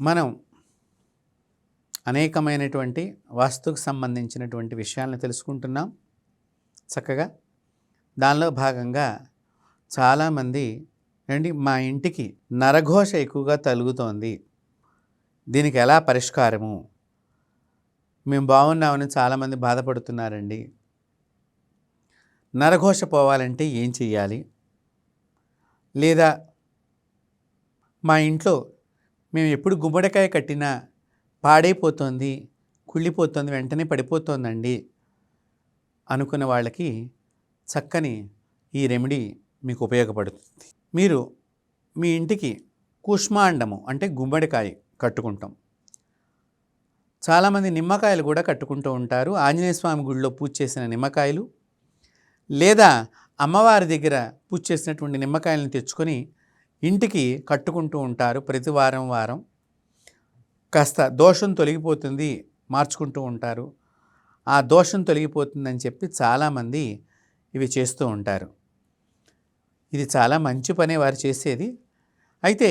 మనం అనేకమైనటువంటి వాస్తుకు సంబంధించినటువంటి విషయాలను తెలుసుకుంటున్నాం. చక్కగా దానిలో భాగంగా చాలామంది ఏంటి మా ఇంటికి నరఘోష ఎక్కువగా తలుగుతోంది. దీనికి ఎలా పరిష్కారము? మేము బాగున్నామని చాలామంది బాధపడుతున్నారండి. నరఘోష పోవాలంటే ఏం చెయ్యాలి? లేదా మా ఇంట్లో మేము ఎప్పుడు గుమ్మడికాయ కట్టినా పాడైపోతుంది కుళ్ళిపోతుంది వెంటనే పడిపోతుందండి అనుకున్న వాళ్ళకి చక్కని ఈ రెమెడీ మీకు ఉపయోగపడుతుంది. మీరు మీ ఇంటికి కుష్మాండము అంటే గుమ్మడికాయ కట్టుకుంటాం. చాలామంది నిమ్మకాయలు కూడా కట్టుకుంటూ ఉంటారు. ఆంజనేయ స్వామి గుడిలో పూజ చేసిన నిమ్మకాయలు లేదా అమ్మవారి దగ్గర పూజ చేసినటువంటి నిమ్మకాయలను తెచ్చుకొని ఇంటికి కట్టుకుంటూ ఉంటారు ప్రతి వారం వారం. కాస్త దోషం తొలగిపోతుంది మార్చుకుంటూ ఉంటారు. ఆ దోషం తొలగిపోతుందని చెప్పి చాలామంది ఇవి చేస్తూ ఉంటారు. ఇది చాలా మంచి పనే వారు చేసేది. అయితే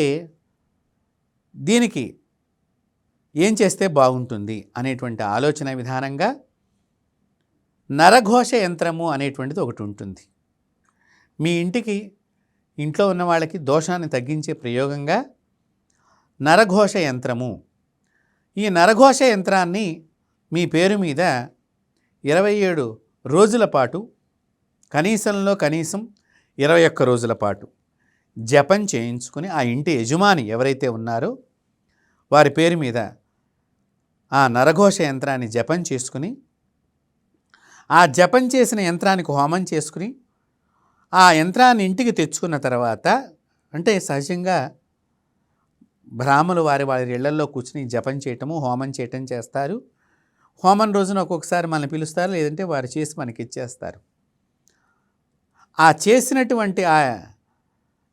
దీనికి ఏం చేస్తే బాగుంటుంది అనేటువంటి ఆలోచన విధానంగా నరఘోష యంత్రము అనేటువంటిది ఒకటి ఉంటుంది. మీ ఇంటికి ఇంట్లో ఉన్న వాళ్ళకి దోషాన్ని తగ్గించే ప్రయోగంగా నరఘోష యంత్రము. ఈ నరఘోష యంత్రాన్ని మీ పేరు మీద ఇరవై ఏడు రోజుల పాటు కనీసంలో కనీసం ఇరవై ఒక్క రోజుల పాటు జపం చేయించుకుని ఆ ఇంటి యజమాని ఎవరైతే ఉన్నారో వారి పేరు మీద ఆ నరఘోష యంత్రాన్ని జపం చేసుకుని ఆ జపం చేసిన యంత్రానికి హోమం చేసుకుని ఆ యంత్రాన్ని ఇంటికి తెచ్చుకున్న తర్వాత అంటే సహజంగా బ్రాహ్మలు వారి వారి ఇళ్ళల్లో కూర్చుని జపం చేయటము హోమం చేయటం చేస్తారు. హోమం రోజున ఒక్కొక్కసారి మనల్ని పిలుస్తారు లేదంటే వారు చేసి మనకి ఇచ్చేస్తారు. ఆ చేసినటువంటి ఆ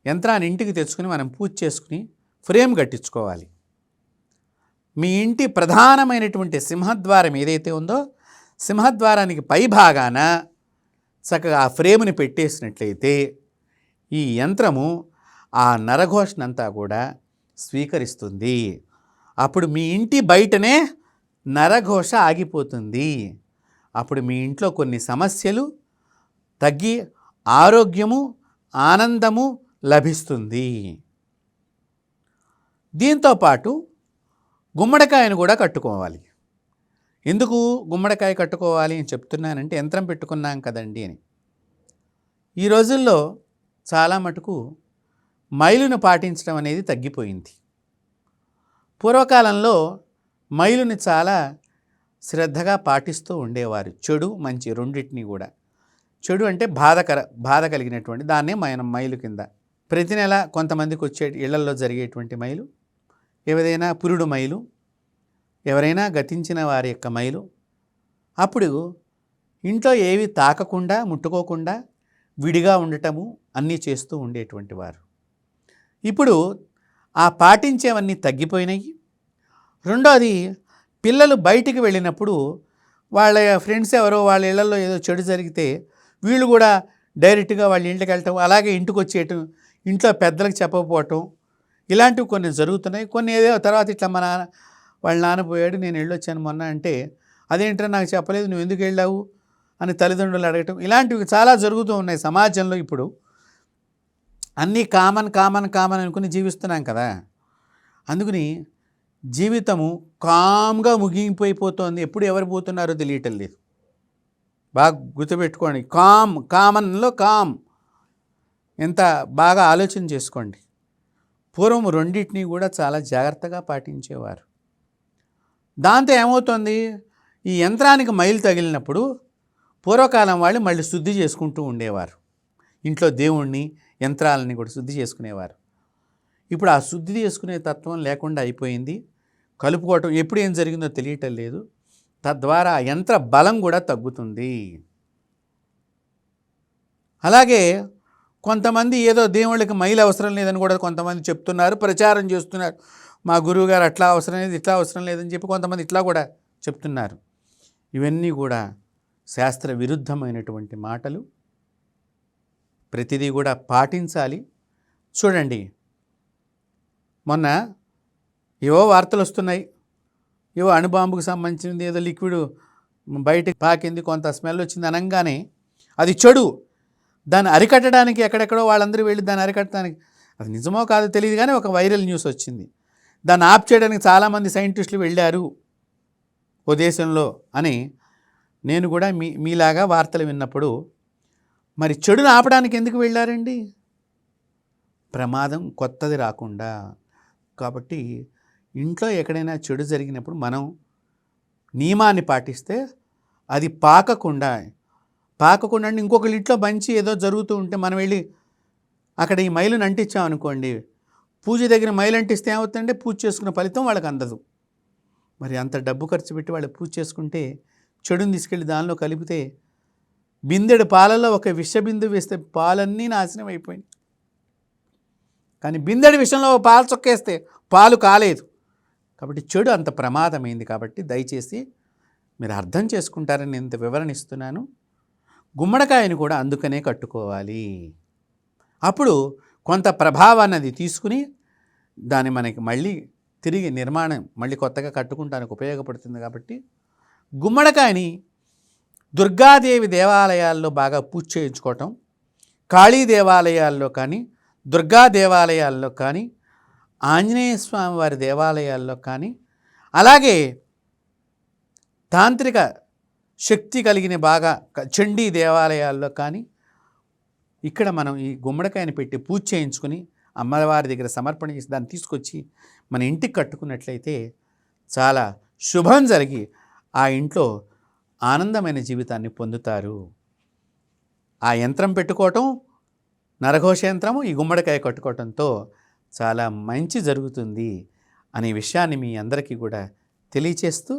యంత్రాన్ని ఇంటికి తెచ్చుకుని మనం పూజ చేసుకుని ఫ్రేమ్ కట్టించుకోవాలి. మీ ఇంటి ప్రధానమైనటువంటి సింహద్వారం ఏదైతే ఉందో సింహద్వారానికి పై భాగాన చక్కగా ఆ ఫ్రేమ్ని పెట్టేసినట్లయితే ఈ యంత్రము ఆ నరఘోషనంతా కూడా స్వీకరిస్తుంది. అప్పుడు మీ ఇంటి బయటనే నరఘోష ఆగిపోతుంది. అప్పుడు మీ ఇంట్లో కొన్ని సమస్యలు తగ్గి ఆరోగ్యము ఆనందము లభిస్తుంది. దీంతోపాటు గుమ్మడికాయను కూడా కట్టుకోవాలి. ఎందుకు గుమ్మడికాయ కట్టుకోవాలి అని చెప్తున్నానంటే యంత్రం పెట్టుకున్నాం కదండి అని. ఈ రోజుల్లో చాలా మటుకు మైలును పాటించడం అనేది తగ్గిపోయింది. పూర్వకాలంలో మైలుని చాలా శ్రద్ధగా పాటిస్తూ ఉండేవారు. చెడు మంచి రెండింటిని కూడా. చెడు అంటే బాధకర బాధ కలిగినటువంటి దాన్నే మనం మైలు కింద. ప్రతి నెల కొంతమందికి వచ్చే ఇళ్ళలో జరిగేటువంటి మైలు ఏదైనా పురుడు మైలు ఎవరైనా గతించిన వారి యొక్క మైలు. అప్పుడు ఇంట్లో ఏవి తాకకుండా ముట్టుకోకుండా విడిగా ఉండటము అన్నీ చేస్తూ ఉండేటువంటి వారు. ఇప్పుడు ఆ పాటించేవన్నీ తగ్గిపోయినాయి. రెండోది పిల్లలు బయటికి వెళ్ళినప్పుడు వాళ్ళ ఫ్రెండ్స్ ఎవరో వాళ్ళ ఇళ్ళలో ఏదో చెడు జరిగితే వీళ్ళు కూడా డైరెక్ట్గా వాళ్ళ ఇంటికి వెళ్ళటం అలాగే ఇంటికి వచ్చేయటం ఇంట్లో పెద్దలకు చెప్పకపోవటం ఇలాంటివి కొన్ని జరుగుతున్నాయి. కొన్ని ఏదో తర్వాత ఇట్లా మన వాళ్ళ నాన్న పోయాడు నేను వెళ్ళొచ్చాను మొన్న అంటే అదేంటో నాకు చెప్పలేదు నువ్వు ఎందుకు వెళ్ళావు అని తల్లిదండ్రులు అడగటం. ఇలాంటివి చాలా జరుగుతూ ఉన్నాయి సమాజంలో ఇప్పుడు. అన్నీ కామన్ కామన్ కామన్ అనుకుని జీవిస్తున్నాం కదా. అందుకని జీవితము కామ్గా ముగిపోయిపోతుంది ఎప్పుడు ఎవరు పోతున్నారో తెలియటం లేదు. బాగా గుర్తుపెట్టుకోండి. కామ్ కామన్లో కామ్. ఎంత బాగా ఆలోచన చేసుకోండి. పూర్వం రెండింటినీ కూడా చాలా జాగ్రత్తగా పాటించేవారు. దాంతో ఏమవుతుంది? ఈ యంత్రానికి మైలు తగిలినప్పుడు పూర్వకాలం వాళ్ళు మళ్ళీ శుద్ధి చేసుకుంటూ ఉండేవారు. ఇంట్లో దేవుణ్ణి యంత్రాలని కూడా శుద్ధి చేసుకునేవారు. ఇప్పుడు ఆ శుద్ధి చేసుకునే తత్వం లేకుండా అయిపోయింది. కలుపుకోవటం ఎప్పుడు ఏం జరిగిందో తెలియటం లేదు. తద్వారా ఆ యంత్ర బలం కూడా తగ్గుతుంది. అలాగే కొంతమంది ఏదో దేవుళ్ళకి మైలు అవసరం లేదని కూడా కొంతమంది చెప్తున్నారు ప్రచారం చేస్తున్నారు. మా గురువు గారు అట్లా అవసరం లేదు ఇట్లా అవసరం లేదని చెప్పి కొంతమంది ఇట్లా కూడా చెప్తున్నారు. ఇవన్నీ కూడా శాస్త్ర విరుద్ధమైనటువంటి మాటలు. ప్రతిదీ కూడా పాటించాలి. చూడండి మొన్న ఏవో వార్తలు వస్తున్నాయి. ఏవో అణుబాంబుకు సంబంధించింది ఏదో లిక్విడ్ బయటకు పాకింది కొంత స్మెల్ వచ్చింది అనగానే అది చెడు. దాన్ని అరికట్టడానికి ఎక్కడెక్కడో వాళ్ళందరూ వెళ్ళి దాన్ని అరికట్టడానికి అది నిజమో కాదో తెలియదు కానీ ఒక వైరల్ న్యూస్ వచ్చింది. దాన్ని ఆప్ చేయడానికి చాలామంది సైంటిస్టులు వెళ్ళారు ఓ దేశంలో అని నేను కూడా మీ మీలాగా వార్తలు విన్నప్పుడు మరి చెడును ఆపడానికి ఎందుకు వెళ్ళారండి? ప్రమాదం కొత్తది రాకుండా. కాబట్టి ఇంట్లో ఎక్కడైనా చెడు జరిగినప్పుడు మనం నియమాన్ని పాటిస్తే అది పాకకుండా పాకకుండా అంటే ఇంకొకరి ఇంట్లో మంచి ఏదో జరుగుతూ ఉంటే మనం వెళ్ళి అక్కడ ఈ మైలు నంటించాం అనుకోండి పూజ దగ్గర మైలంటిస్తే ఏమవుతుందంటే పూజ చేసుకున్న ఫలితం వాళ్ళకి అందదు. మరి అంత డబ్బు ఖర్చు పెట్టి వాళ్ళు పూజ చేసుకుంటే చెడుని తీసుకెళ్ళి దానిలో కలిపితే బిందెడు పాలలో ఒక విషబిందు వేస్తే పాలన్నీ నాశనం అయిపోయింది కానీ బిందెడి విషయంలో పాలు చొక్కేస్తే పాలు కాలేదు. కాబట్టి చెడు అంత ప్రమాదమైంది కాబట్టి దయచేసి మీరు అర్థం చేసుకుంటారని నేను ఇంత వివరణ ఇస్తున్నాను. గుమ్మడికాయని కూడా అందుకనే కట్టుకోవాలి. అప్పుడు కొంత ప్రభావాన్ని అది తీసుకుని దాన్ని మనకి మళ్ళీ తిరిగి నిర్మాణం మళ్ళీ కొత్తగా కట్టుకుంటానికి ఉపయోగపడుతుంది కాబట్టి గుమ్మడికాయని దుర్గాదేవి దేవాలయాల్లో బాగా పూజ చేయించుకోవటం కాళీ దేవాలయాల్లో కానీ దుర్గా దేవాలయాల్లో కానీ ఆంజనేయ స్వామి వారి దేవాలయాల్లో కానీ అలాగే తాంత్రిక శక్తి కలిగిన బాగా చండీ దేవాలయాల్లో కానీ ఇక్కడ మనం ఈ గుమ్మడికాయని పెట్టి పూజ చేయించుకుని అమ్మవారి దగ్గర సమర్పణ చేసి దాన్ని తీసుకొచ్చి మన ఇంటికి కట్టుకున్నట్లయితే చాలా శుభం జరిగి ఆ ఇంట్లో ఆనందమైన జీవితాన్ని పొందుతారు. ఆ యంత్రం పెట్టుకోవటం నరఘోష యంత్రము ఈ గుమ్మడికాయ కట్టుకోవటంతో చాలా మంచి జరుగుతుంది అనే విషయాన్ని మీ అందరికీ కూడా తెలియచేస్తూ